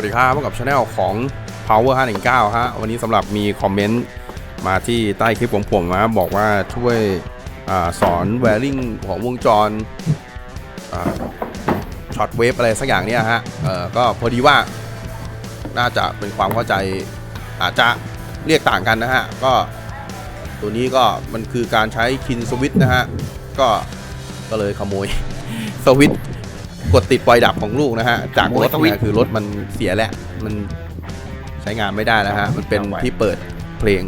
วัสดีครับพบกับช anel ของ power 519ฮะวันนี้สำหรับมีคอมเมนต์มาที่ใต้คลิปของผมนะบอกว่าช่วยอสอนแวริงของวงจรช็อตเวฟอะไรสักอย่างเนี่ยฮะก็พอดีว่าน่าจะเป็นความเข้าใจอาจจะเรียกต่างกันนะฮะ ก็ตัวนี้ก็มันคือการใช้คินสวิตนะฮะ ก็ก็เลยขโมยสวิต กดติดปล่อยดับของลูกนะฮะจากรถขโมยสวิตช์เนี่ยคือรถมันเสียแล้วมันใช้งานไม่ได้แล้วฮะมันเป็นที่เปิดเพลง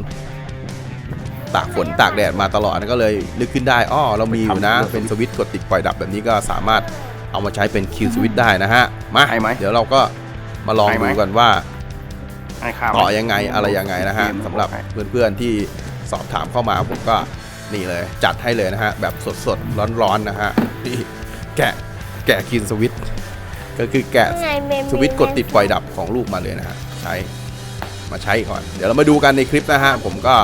ตากฝนตากแดดมาตลอดก็เลยนึกขึ้นได้อ้อเรามีอยู่นะ เป็นสวิตช์กดติดปล่อยดับแบบนี้ก็สามารถเอามาใช้เป็นคิวสวิตช์ได้นะฮะมาให้ไหมเดี๋ยวเราก็มาลองให้ไหมดูกันว่าให้ข้ามต่อยังไงอะไรยังไงนะฮะสำหรับเพื่อนๆที่สอบถามเข้ามาผมก็นี่เลย จัดให้เลยนะฮะ แบบสดๆ ร้อนๆนะฮะนี่แกะแกะคินสวิตช์ก็คือแกะไงเมมสวิตช์กดติดปล่อยดับของลูกมาเลยนะฮะใช้มาใช้ก่อน เดี๋ยวเรามาดูกันในคลิปนะฮะผมก็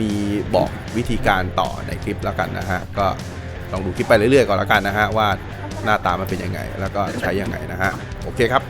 มีบอกวิธีการต่อในคลิปแล้วกันนะฮะก็ลองดูคลิปไปเรื่อยๆก่อนแล้วกันนะฮะว่าหน้าตามันเป็นยังไง แล้วก็ใช้ยังไงนะฮะโอเคครับ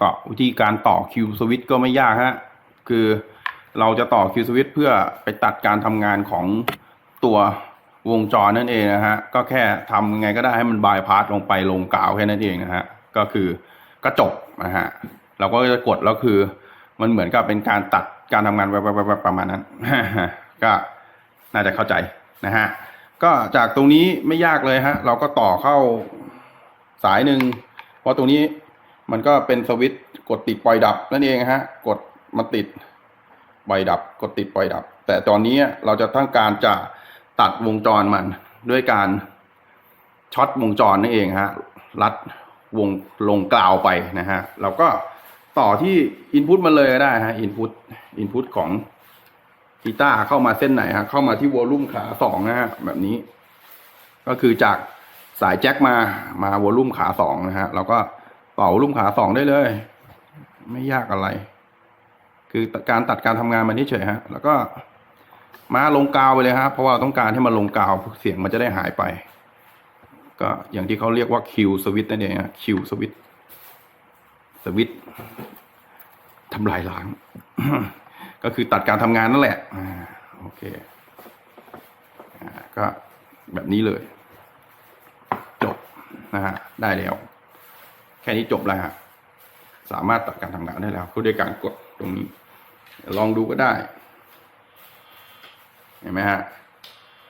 ต่อวิธีการต่อคิวสวิตก็ไม่ยากฮะคือเราจะต่อคิวสวิตเพื่อไปตัดการทำงานของตัววงจรนั่นเองนะฮะก็แค่ทำยังไงก็ได้ให้มันบายพาสลงไปลงกาวแค่นั้นเองนะฮะก็คือก็จบนะฮะเราก็จะกดแล้วคือมันเหมือนกับเป็นการตัดการทำงานแบบประมาณนั้น ก็น่าจะเข้าใจนะฮะก็จากตรงนี้ไม่ยากเลยฮะเราก็ต่อเข้าสายหนึ่งเพราะตรงนี้ มันก็เป็นสวิตช์กดติดปล่อยดับนั่นเองฮะ กดมาติดปล่อยดับ กดติดปล่อยดับ แต่ตอนนี้เราจะต้องการจะตัดวงจรมันด้วยการช็อตวงจรนั่นเองฮะ รัดวงลงกล่าวไปนะฮะ เราก็ต่อที่อินพุตมันเลยก็ได้ฮะอินพุตอินพุตของกีตาร์เข้ามาเส้นไหนฮะ เข้ามาที่วอลลุ่มขาสองนะฮะแบบนี้ ก็คือจากสายแจ็คมา มาวอลลุ่มขาสองนะฮะ เราก็ ต่อวอลลุ่มขาสองได้เลย ไม่ยากอะไร คือการตัดการทำงานมันเฉยฮะ แล้วก็มาลงกาวไปเลยฮะเพราะว่าต้องการให้มันลงกาวเสียงมันจะได้หายไป ก็อย่างที่เขาเรียกว่าคิวสวิตนั่นเองคิวสวิตสวิตทำลายล้าง ก็คือตัดการทำงานนั่นแหละอโอเคอก็แบบนี้เลย จบนะฮะได้แล้ว แค่นี้จบแล้วฮะสามารถตัดการทำงานได้แล้วด้วยการกดตรงนี้ลองดูก็ได้ เห็นไหมฮะ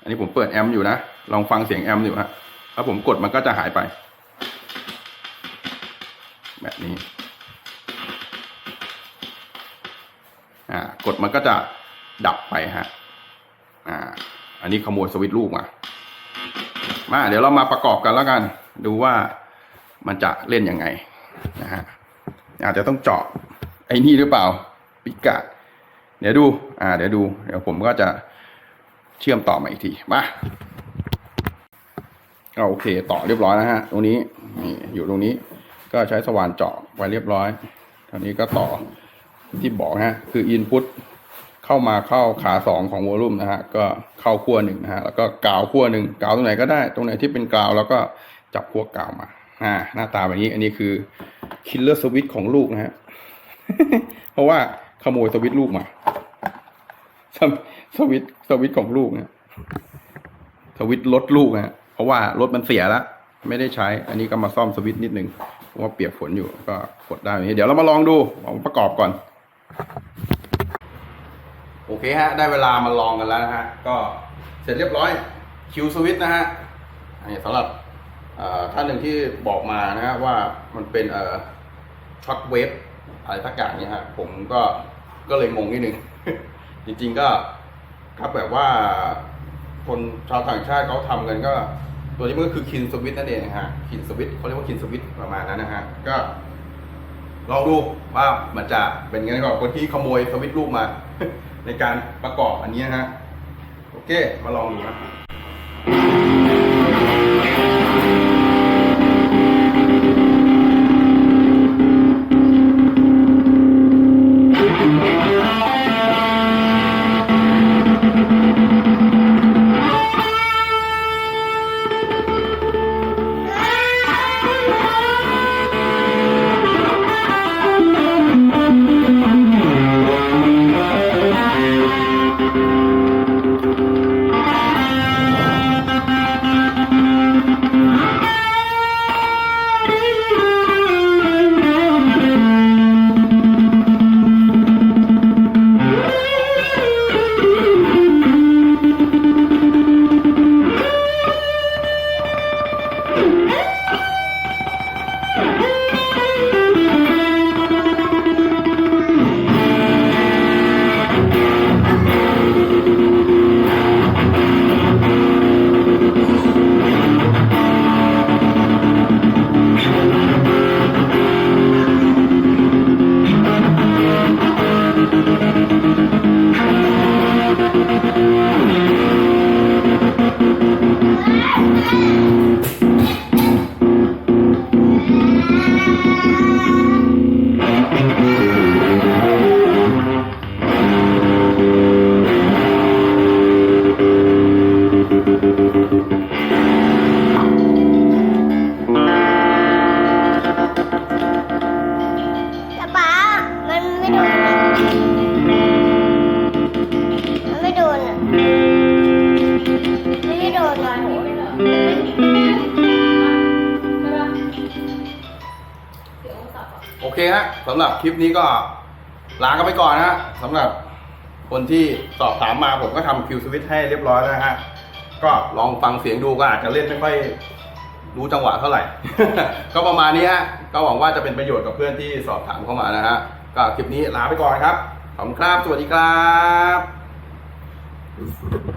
อันนี้ผมเปิดแอมอยู่นะ ลองฟังเสียงแอมอยู่ฮะ ถ้าผมกดมันก็จะหายไป แบบนี้ อ่า กดมันก็จะดับไปฮะ อ่า อันนี้ขโมยสวิตช์ลูกมา มา เดี๋ยวเรามาประกอบกันแล้วกัน ดูว่า มันจะเล่นยังไงนะฮะอาจจะต้องเจาะไอ้นี่หรือเปล่าปิกะเดี๋ยวดูอ่าเดี๋ยวดูเดี๋ยวผมก็จะเชื่อมต่อมาอีกทีมาก็โอเคต่อเรียบร้อยแล้วฮะตรงนี้นี่อยู่ตรงนี้ก็ใช้สว่านเจาะไว้เรียบร้อยตอนนี้ก็ต่อที่บอกฮะคือ input เข้ามาเข้าขาสองของวอลลุ่มนะฮะก็เข้าขั้วหนึ่งนะฮะแล้วก็กาวขั้วหนึ่งกาวตรงไหนก็ได้ตรงไหนที่เป็นกาวแล้วก็จับขั้วกาวมา อ่า หน้าตาแบบนี้ อันนี้คือ killer switch ของลูกนะฮะ เพราะว่าขโมยสวิตลูกมาสวสวิตสวิตของลูกนะสวิตรถลูกนะเพราะว่ารถมันเสียแล้วไม่ได้ใช้ อันนี้ก็มาซ่อมสวิตนิดนึงเพราะว่าเปียกฝนอยู่ก็กดได้แบบนี้เดี๋ยวเรามาลองดูลองประกอบก่อน โอเคฮะ ได้เวลามาลองกันแล้วนะฮะ ก็เสร็จเรียบร้อยคิวสวิตนะฮะอันนี้สำหรับ ท่านหนึ่งที่บอกมานะฮะว่ามันเป็นช็อตเวฟอะไรสักอย่างเนี่ยฮะผมก็ก็เลยงงนิดนึง จริงๆก็ครับแบบว่าคนชาวต่างชาติเขาทำกันก็ ตัวนี้มันก็คือคินสวิตนั่นเองฮะคินสวิตเขาเรียกว่าคินสวิตประมาณนั้นนะฮะก็ลองดูว่ามันจะเป็นไงก่อนคนที่ขโมยสวิตลูกมา ในการประกอบอันนี้ฮะโอเค มาลองดูนะ you เคฮะสำหรับคลิปนี้ก็ลากันไปก่อนนะฮะสำหรับคนที่สอบถามมาผมก็ทำคิวสวิตให้เรียบร้อยแล้วนะฮะก็ลองฟังเสียงดูก็อาจจะเล่นไม่ค่อยรู้จังหวะเท่าไหร่ ก็ประมาณนี้ฮะก็หวังว่าจะเป็นประโยชน์กับเพื่อนที่สอบถามเข้ามานะฮะก็คลิปนี้ลาไปก่อนครับขอบคุณครับสวัสดีครับ